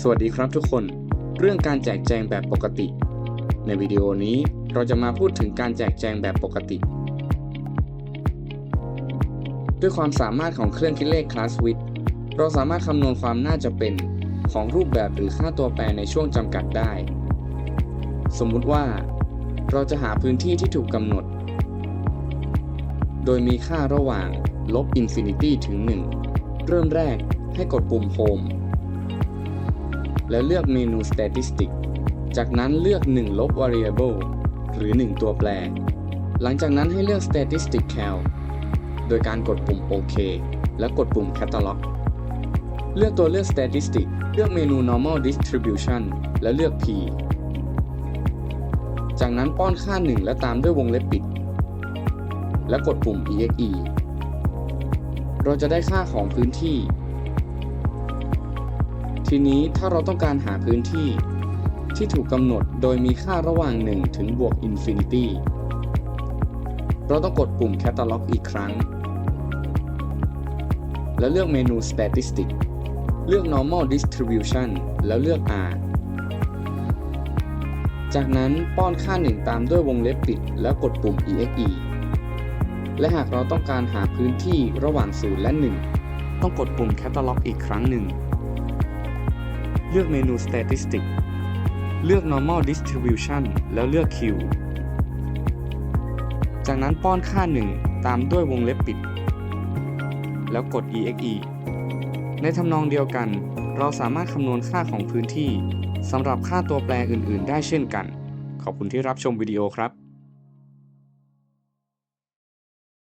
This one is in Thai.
สวัสดีครับทุกคน เรื่องการแจกแจงแบบปกติ ในวิดีโอนี้เราจะมาพูดถึงการแจกแจงแบบปกติ ด้วยความสามารถของเครื่องคิดเลขคลาสวิ t เราสามารถคำนวณความน่าจะเป็นของรูปแบบหรือค่าตัวแปรในช่วงจำกัดได้ สมมุติว่า เราจะหาพื้นที่ที่ถูกกำหนด โดยมีค่าระหว่างลบอินฟินิตี้ถึง 1 เริ่มแรกให้กดปุ่ม Home แล้วเลือกเมนู Statistic จากนั้นเลือก 1 ลบ Variable หรือ 1 ตัวแปร หลังจากนั้นให้เลือก Statistic Cal โดยการกดปุ่ม OK แล้วกดปุ่ม Catalog เลือกตัวเลือก Statistic เลือกเมนู Normal Distribution และเลือก P จากนั้นป้อนค่า 1 และตามด้วยวงเล็บปิด และกดปุ่ม exe เราจะได้ค่าของพื้นที่ ทีนี้ถ้าเราต้องการหาพื้นที่ ที่ถูกกำหนดโดยมีค่าระหว่าง 1 ถึงบวก infinity เราต้องกดปุ่ม catalog อีกครั้ง แล้วเลือกเมนู statistic เลือก normal distribution แล้วเลือก r จากนั้นป้อนค่า 1 ตามด้วยวงเล็บปิด แล้วกดปุ่ม exe และหากเราต้องการหาพื้นที่ระหว่าง 0 และ 1 ต้องกดปุ่ม catalog อีกครั้งหนึ่ง เลือกเมนู statistic เลือก normal distribution แล้วเลือก q จากนั้นป้อนค่า 1 ตามด้วยวงเล็บปิด แล้วกด exe ในทำนองเดียวกัน เราสามารถคำนวณค่าของพื้นที่สำหรับค่าตัวแปรอื่น ๆ ได้เช่นกัน ขอบคุณที่รับชมวิดีโอครับ